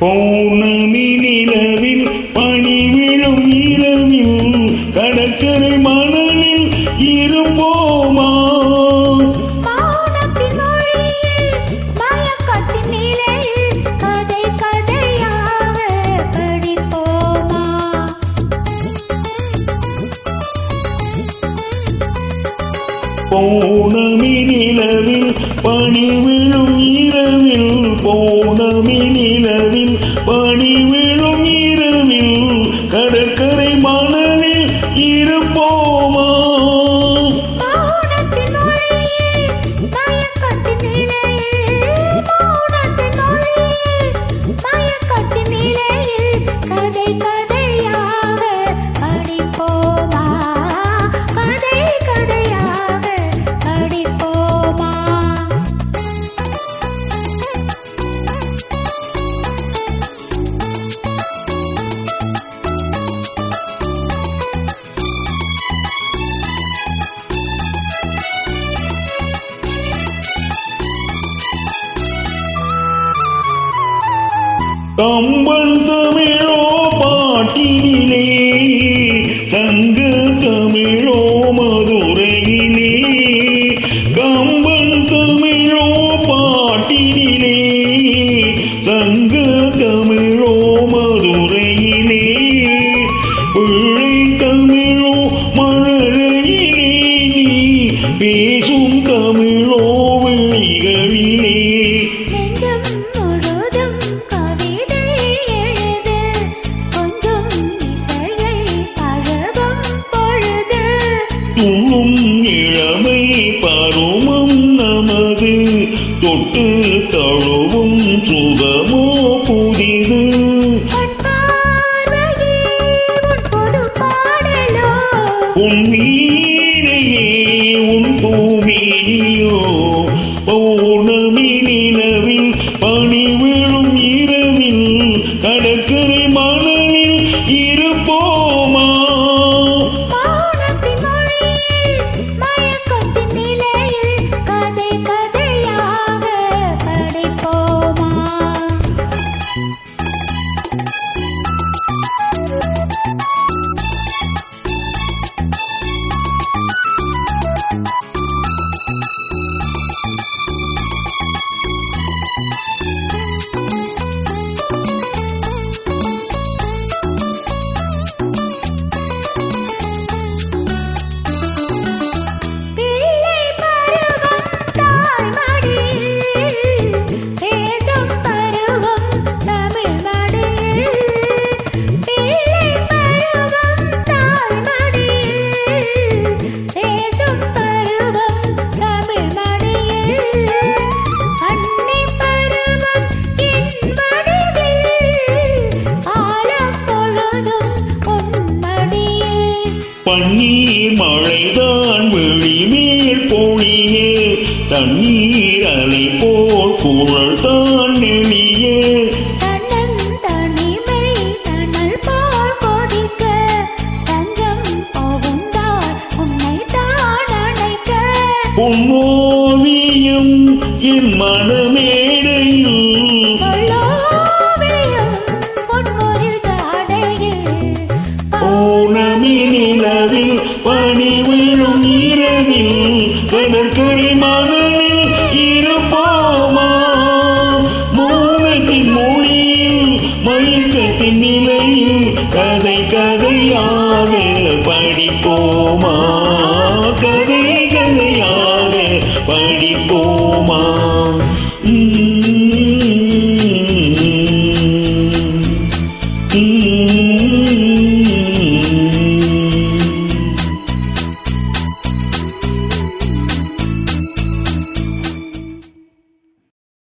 பௌர்ணமி நிலவில் பனி போனமி நிலவில் பணி விழும் இரவில் போனமி நிலவில் பணி விழும் கம்பன் தமிழோ பாட்டினிலே சங்க தமிழோ மதுரையிலே கம்பன் தமிழோ பாட்டினிலே சங்க தமிழோ மதுரையிலே பிள்ளை தமிழோ மழலையிலே நீ பேசும் தொட்டு தழுவும் சுகமோ புதிது. உன் பார்வையே உன் பூமியோ பௌர்ணமி பன்னீர் மழைதான் வெளிமேல் பொழியே தண்ணீர் அலை போல் குழல் தான் நெளியே தன்னன் தனிமை தன்னல் கடற்கரை மணலில் இருப்போமா மௌனத்தின் மொழியில் மயக்கத்தின் நிலையில் கதை கதையாக படிப்போம்.